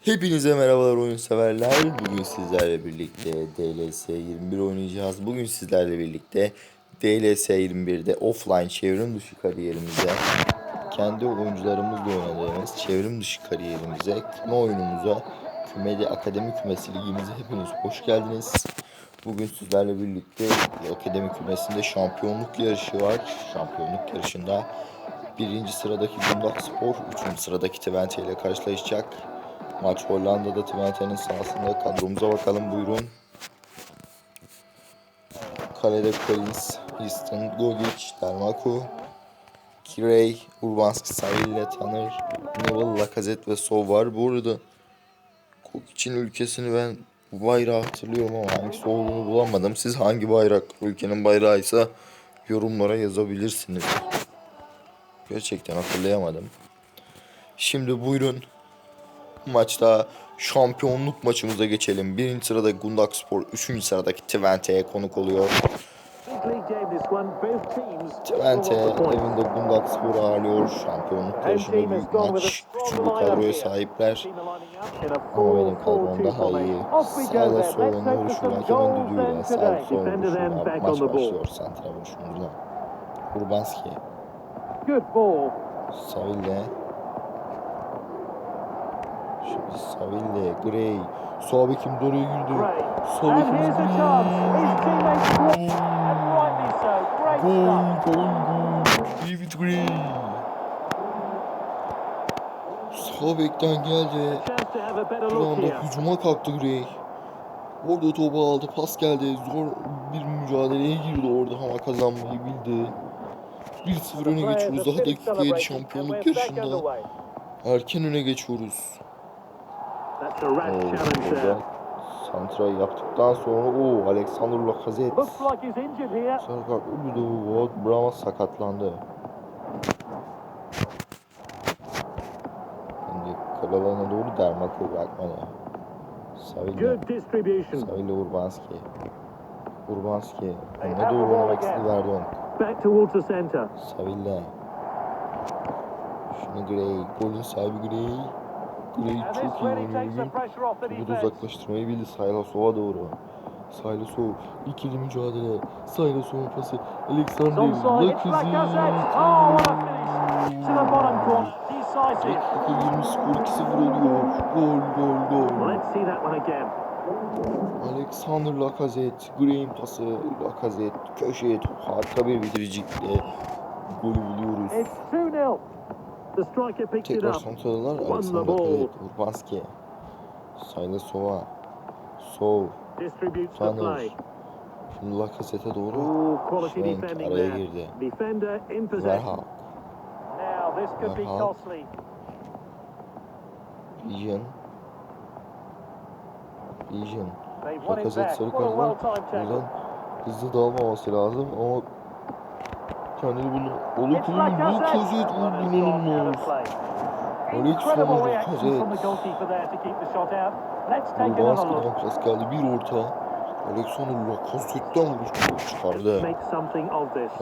Hepinize merhabalar oyun severler. Bugün sizlerle birlikte DLS 21 oynayacağız. Bugün sizlerle birlikte DLS 21'de offline çevrim dışı kariyerimize, kendi oyuncularımızla oynadığımız çevrim dışı kariyerimize, küme oyunumuza, kümeli akademi kümesi ligimize hepiniz hoş geldiniz. Bugün sizlerle birlikte akademi kümesinde şampiyonluk yarışı var. Şampiyonluk yarışında birinci sıradaki Bundak Spor, üçüncü sıradaki Twente ile karşılaşacak. Maç Hollanda'da Twente'nin sahasında kadromuza bakalım buyurun. Kalede Collins, Easton, Gogic, Dermaku, Kirey, Urbanski, Saville, Tanır, Neville, Lacazette ve Sov var. Bu arada Gogic'in ülkesini ben bayrağı hatırlıyorum ama hangisi olduğunu bulamadım. Siz hangi bayrak ülkenin bayrağıysa yorumlara yazabilirsiniz. Gerçekten hatırlayamadım. Şimdi buyurun maçta şampiyonluk maçımıza geçelim. Birinci sırada Gundak Spor, üçüncü sıradaki Twente'ye konuk oluyor. Twente evinde Gundak Spor'u ağırlıyor. Şampiyonluk yarışında büyük maç. Güçlü bir kadroya sahipler. Ama benim kadrom daha iyi. Sağla solun vuruşuyla hakemin düdüğüyle sağ sol vuruşuyla maç başlıyor. Santra vuruşunda. Urbanski. Saville. Şimdi Saville, Gray. Sağ bekim oraya girdi. Gray. Sağ bekimiz. Great Gol, gol, gol. David Gray. Sağ bekten geldi. Bir anda hücuma kalktı Gray. Orada topu aldı, pas geldi. Zor bir mücadeleye girdi orada ama kazanmayı bildi. 1-0 öne geçiyoruz. Daha dakika 7 şampiyonluk yarışında. Erken öne geçiyoruz. Oo, challenge burada. Santra'yı yaptıktan sonra o Alexander Lacazette. Kart uydu. Wout Brahma sakatlandı. Şimdi kralına doğru Dermak'ı. Good distribution. Saville Urbanski. Urbanski. Önüne doğru oynamak istedi Verdon. Saville. Şimdi Gray. Golün sahibi Gray. And çok iyi oynuyor. Topu da uzaklaştırmayı bildi Saylasov'a doğru. Saylasov ikili mücadele. Saylasov'un pası. Alexander Lacazette. Oh, what a finish. To the bottom corner. Decisive. Dakika 20 skor 2-0 oluyor. Gol gol gol. Alexander Lacazette. Graham pası. Lacazette köşeye top. Harika bir bitiricilikle golü buluyoruz. It's 2-0. The striker picks it Tekrar the Alexander ball. Lacazette. Urbanski. Saylasov'a. Sov. Distributes the Tanır. Şimdi Lacazette'e doğru. Schwenk araya girdi. Defender in possession. Verha. Now this could be Verha. costly. Vision. Vision. They won it Lacazette sarı What a kart var. well-timed tackle. Buradan hızlı dalmaması lazım ama kendini Well, vurdu it's gone out inanılmaz. Let's take another look. Urbanski'den pas geldi bir orta. Alexander Lacazette'den vuruş çıkardı.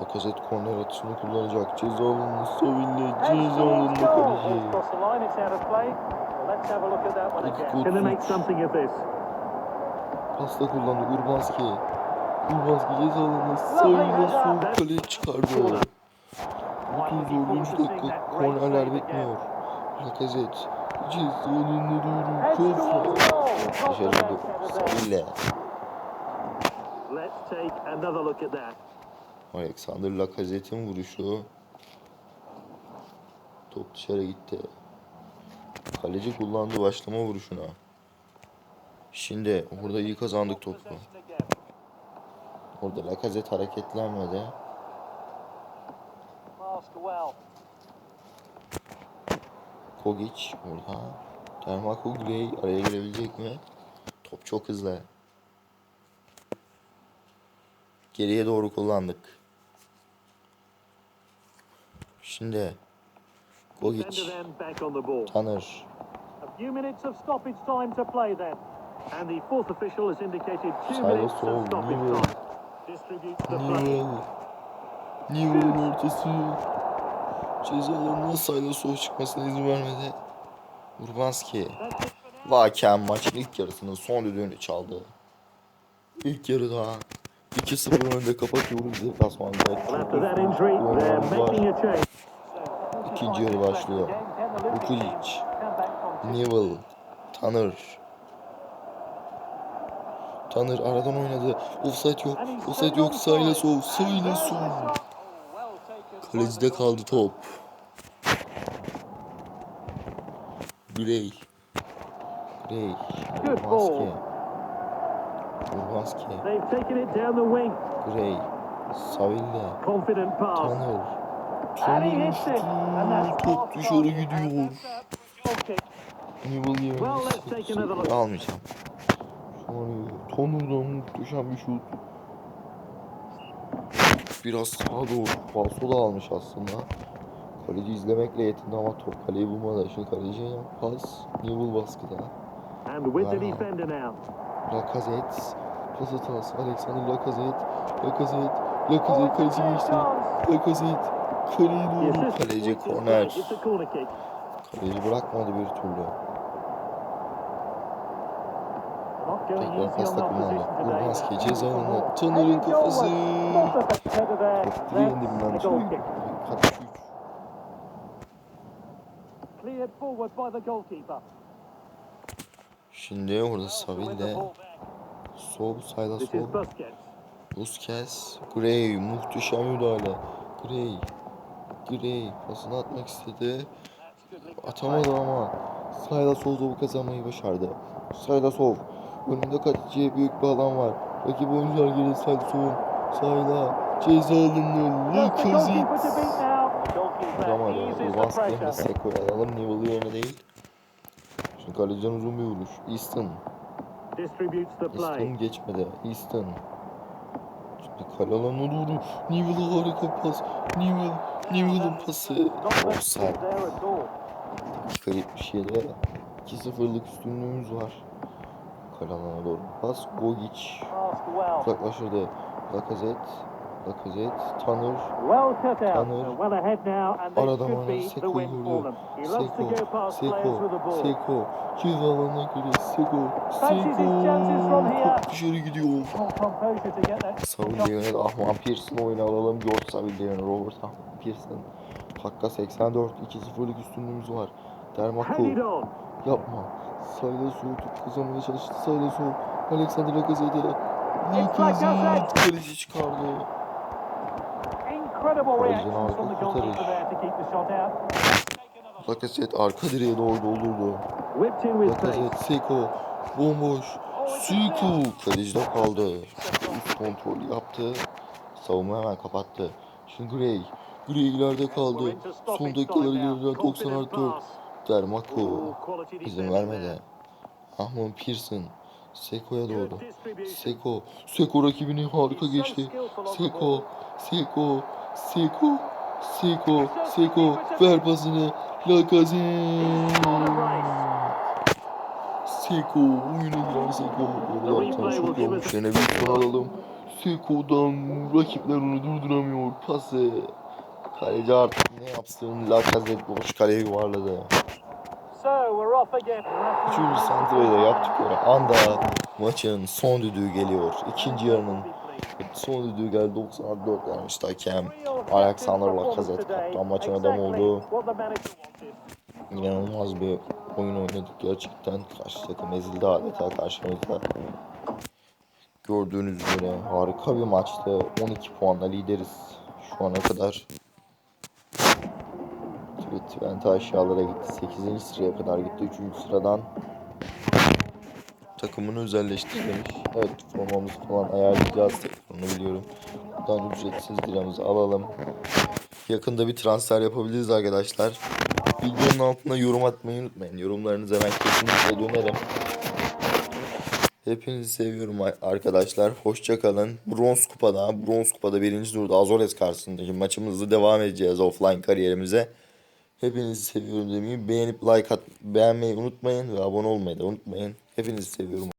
Lacazette korner atışını kullanacak. Ceza alanını Heads ceza goal. kaleci. It's crossed the line. It's out of play. Well, let's have a look at that one Dakika again. Can they make 33. something of this? Pasta kullandı Urbanski. Urbanski ceza alanına Saville sol kaleye çıkardı. 34. dakika kornerler bitmiyor. Lacazette ceza alanına doğru look at that. Alexander Lacazette'in vuruşu. Top dışarı gitti. Kaleci kullandı başlama vuruşuna. Şimdi burada iyi kazandık topu. Orada Lacazette hareketlenmedi. Kogic burada. Dermako Gray araya girebilecek mi? Top çok hızlı. Geriye doğru kullandık. Şimdi ball. Tanır, A few Newell. time. Distributes the play. Newell. Newell'ın ortası. Ceza alanına Silasov çıkmasına izin vermedi. Urbanski. Vaken maçın ilk yarısının son düdüğünü çaldı. İlk yarıda 2-0 önde kapatıyoruz deplasmanda. İkinci yarı başlıyor. Vukulic, Newell, Tanner. Tanner aradan oynadı. Offside yok. Offside yok. Sayla sol. Sayla sol. Kalecide kaldı top. İt down the wing. Gray. Savilla. And that's Top dışarı gidiyor. Newell look. almayacağım. Sonra Tanner'dan muhteşem bir şut. Biraz sağa doğru falso da almış aslında. Kaleci izlemekle yetindi ama top kaleyi bulmadı. Şimdi kaleciye pas. Newell baskıda. And with the defender now. Lacazette. Pas hatası. Alexander Lacazette. Lacazette. Lacazette kaleci geçti. Lacazette. Kaleyi assist Kaleci korner. Kaleci bırakmadı bir türlü. Tekrar pas on the takımı opposition aldı. today. Urbanski ceza alanına. Tanner'ın kafası. Direğin dibinden by the goalkeeper. Şimdi orada Saville. Sol sayda sol. Busquets. Gray muhteşem müdahale. Gray. Gray pasını atmak istedi. Atamadı ama sayda sol topu kazanmayı başardı. Sayda sol. Önünde kaleciye büyük bir alan var. Rakip oyuncular sayda sol. Sayda ceza Lacazette. now. Goalkeeper Vuramadı. hem de pressure. Seko'yu alalım. Newell'ı yerine değil. Şimdi kaleciden uzun bir vuruş. Easton. Easton geçmedi. Easton. Şimdi kale alanına doğru. Newell'a harika pas. Newell. Newell'ın pası. Offside. Dakika 77'de 2-0'lık üstünlüğümüz var. Kale alanına doğru. Pas. Gogic. Well. Uzaklaştırdı. Lacazette. Lacazette. And this Aradan win for vurdu. Seko. Seko. Seko. Ceza alanına göre Seko. Seko. Top dışarı gidiyor. Yönet Ahman Pearson oyunu alalım. George yönet Robert Ahman Pearson. Dakika 84. 2-0'lık üstünlüğümüz var. On. Yapma. Sayla sol top kazanmaya çalıştı. Sayla sol. Alexander Lacazette. Lacazette. Kaleci çıkardı. The harika kurtarış. Lacazette arka direğe doğru doldurdu. Lacazette, Seko. Bomboş. Seko. Kalecide kaldı. Üst kontrol yaptı. Savunma hemen kapattı. Şimdi Gray. Gray ileride kaldı. Son dakikaları. Confident 90 artı 4. Ooh, quality İzin vermedi. Ahman Pearson. Seko'ya doğru. Seko. Seko rakibini harika geçti. Seko. Seko. Seko. Seko. Seko. Ver pasını. Lacazette. Seko. Oyuna giren Seko. Yaptan şut olmuş. Yine bir son alalım. Seko'dan rakipler onu durduramıyor. Pası. Kaleci artık ne yapsın? Lacazette boş kaleye yuvarladı. So we're off again. Üçüncü santrayı da yaptıkları anda maçın son düdüğü geliyor. İkinci yarının son düdüğü geldi 94 vermişti hakem. Alexander Lacazette kaptan maçın adamı oldu. İnanılmaz bir oyun oynadık gerçekten. Karşı takım ezildi adeta karşımızda. Gördüğünüz üzere harika bir maçtı. 12 puanla lideriz şu ana kadar. Twente aşağılara gitti. 8. sıraya kadar gitti. 3. sıradan takımını özelleştirmiş. Evet formamızı falan ayarlayacağız. Onu biliyorum. Buradan ücretsiz liramızı alalım. Yakında bir transfer yapabiliriz arkadaşlar. Videonun altına yorum atmayı unutmayın. Yorumlarınıza ben kesinlikle dönerim. Hepinizi seviyorum arkadaşlar. Hoşça kalın. Bronz kupada, bronz kupada birinci turda Azores karşısındaki maçımızı devam edeceğiz offline kariyerimize. Hepinizi seviyorum demeyi beğenip like at, beğenmeyi unutmayın ve abone olmayı da unutmayın. Hepinizi seviyorum.